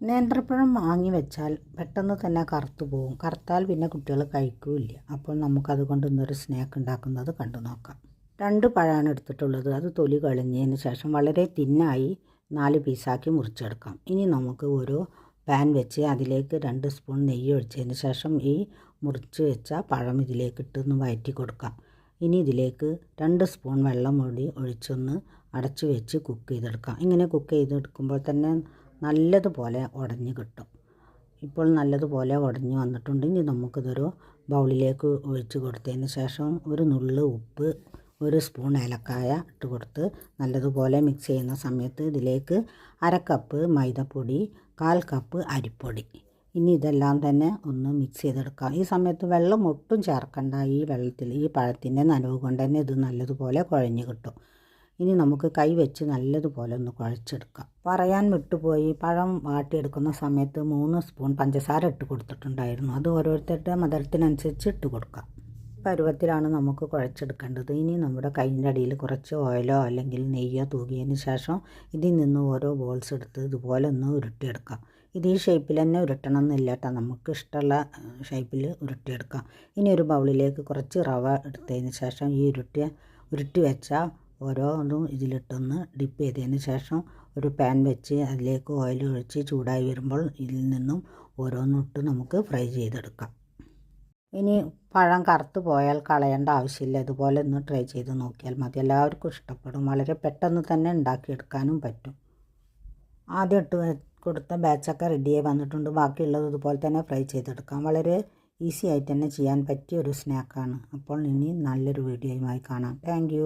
നേന്ത്രപ്പഴം വാങ്ങി വെച്ചാൽ പെട്ടെന്ന് തന്നെ കറുത്തു പോകും. കറുത്താൽ പിന്നെ കുട്ടികൾ കഴിക്കില്ല. അപ്പോൾ നമുക്കതുകൊണ്ട് ഇന്നൊരു സ്നാക്ക് ഉണ്ടാക്കുന്നത് കണ്ടു നോക്കാം. രണ്ട് പഴമാണ് എടുത്തിട്ടുള്ളത്. അത് തൊലി കളഞ്ഞതിന് ശേഷം വളരെ തിന്നായി നാല് പീസാക്കി മുറിച്ചെടുക്കാം. ഇനി നമുക്ക് ഒരു പാൻ വെച്ച് അതിലേക്ക് രണ്ട് സ്പൂൺ നെയ്യ് ഒഴിച്ചതിന് ശേഷം ഈ മുറിച്ച് വെച്ച പഴം ഇതിലേക്ക് ഇട്ടൊന്ന് വയറ്റി കൊടുക്കാം. ഇനി ഇതിലേക്ക് രണ്ട് സ്പൂൺ വെള്ളം കൂടി ഒഴിച്ചൊന്ന് അടച്ചു വെച്ച് കുക്ക് ചെയ്തെടുക്കാം. ഇങ്ങനെ കുക്ക് ചെയ്തെടുക്കുമ്പോൾ തന്നെ നല്ലതുപോലെ ഉടഞ്ഞ് കിട്ടും. ഇപ്പോൾ നല്ലതുപോലെ ഉടഞ്ഞ് വന്നിട്ടുണ്ട്. ഇനി നമുക്കിതൊരു ബൗളിലേക്ക് ഒഴിച്ച് കൊടുത്തതിന് ശേഷം ഒരു നുള്ള് ഉപ്പ് ഒരു സ്പൂൺ ഏലക്കായ ഇട്ട് കൊടുത്ത് നല്ലതുപോലെ മിക്സ് ചെയ്യുന്ന സമയത്ത് ഇതിലേക്ക് അര കപ്പ് മൈദപ്പൊടി കാൽ കപ്പ് അരിപ്പൊടി. ഇനി ഇതെല്ലാം തന്നെ ഒന്ന് മിക്സ് ചെയ്തെടുക്കാം. ഈ സമയത്ത് വെള്ളം ഒട്ടും ചേർക്കണ്ട ഈ വെള്ളത്തിൽ ഈ പഴത്തിന്റെ നനവ് കൊണ്ട് തന്നെ ഇത് നല്ലതുപോലെ കുഴഞ്ഞ് കിട്ടും. ഇനി നമുക്ക് കൈ വെച്ച് നല്ലതുപോലെ ഒന്ന് കുഴച്ചെടുക്കാം. പറയാൻ വിട്ടുപോയി. പഴം വാട്ടിയെടുക്കുന്ന സമയത്ത് മൂന്ന് സ്പൂൺ പഞ്ചസാര ഇട്ട് കൊടുത്തിട്ടുണ്ടായിരുന്നു. അത് ഓരോരുത്തരുടെ മധുരത്തിനനുസരിച്ച് ഇട്ട് കൊടുക്കാം. പരുവത്തിലാണ് നമുക്ക് കുഴച്ചെടുക്കേണ്ടത്. ഇനി നമ്മുടെ കൈയിന്റെ അടിയിൽ കുറച്ച് ഓയിലോ അല്ലെങ്കിൽ നെയ്യോ തൂകിയതിന് ശേഷം ഇതിൽ നിന്ന് ഓരോ ബോൾസ് എടുത്ത് ഇതുപോലെ ഒന്ന് ഉരുട്ടിയെടുക്കാം. ഇത് ഈ ഷേപ്പിൽ തന്നെ ഉരുട്ടണം എന്നില്ല കേട്ടോ. നമുക്ക് ഇഷ്ടമുള്ള ഷേപ്പിൽ ഉരുട്ടിയെടുക്കാം. ഇനി ഒരു ബൗളിലേക്ക് കുറച്ച് റവ എടുത്തതിന് ശേഷം ഈ ഉരുട്ടിയ ഉരുട്ടി വെച്ച ഓരോന്നും ഇതിലിട്ടൊന്ന് ഡിപ്പ് ചെയ്തതിന് ശേഷം ഒരു പാൻ വെച്ച് അതിലേക്ക് ഓയിൽ ഒഴിച്ച് ചൂടായി വരുമ്പോൾ ഇതിൽ നിന്നും ഓരോന്നിട്ട് നമുക്ക് ഫ്രൈ ചെയ്തെടുക്കാം. ഇനി പഴം കറുത്ത് പോയാൽ കളയേണ്ട ആവശ്യമില്ല. ഇതുപോലെ ഒന്ന് ട്രൈ ചെയ്ത് നോക്കിയാൽ മതി. എല്ലാവർക്കും ഇഷ്ടപ്പെടും. വളരെ പെട്ടെന്ന് തന്നെ ഉണ്ടാക്കിയെടുക്കാനും പറ്റും. ആദ്യം ഇട്ട് കൊടുത്ത ബാച്ചൊക്കെ റെഡിയായി വന്നിട്ടുണ്ട്. ബാക്കിയുള്ളത് ഇതുപോലെ തന്നെ ഫ്രൈ ചെയ്തെടുക്കാം. വളരെ ഈസി ആയിട്ട് തന്നെ ചെയ്യാൻ പറ്റിയ ഒരു സ്നാക്കാണ് അപ്പോൾ ഇനി നല്ലൊരു വീഡിയോയുമായി കാണാം. താങ്ക്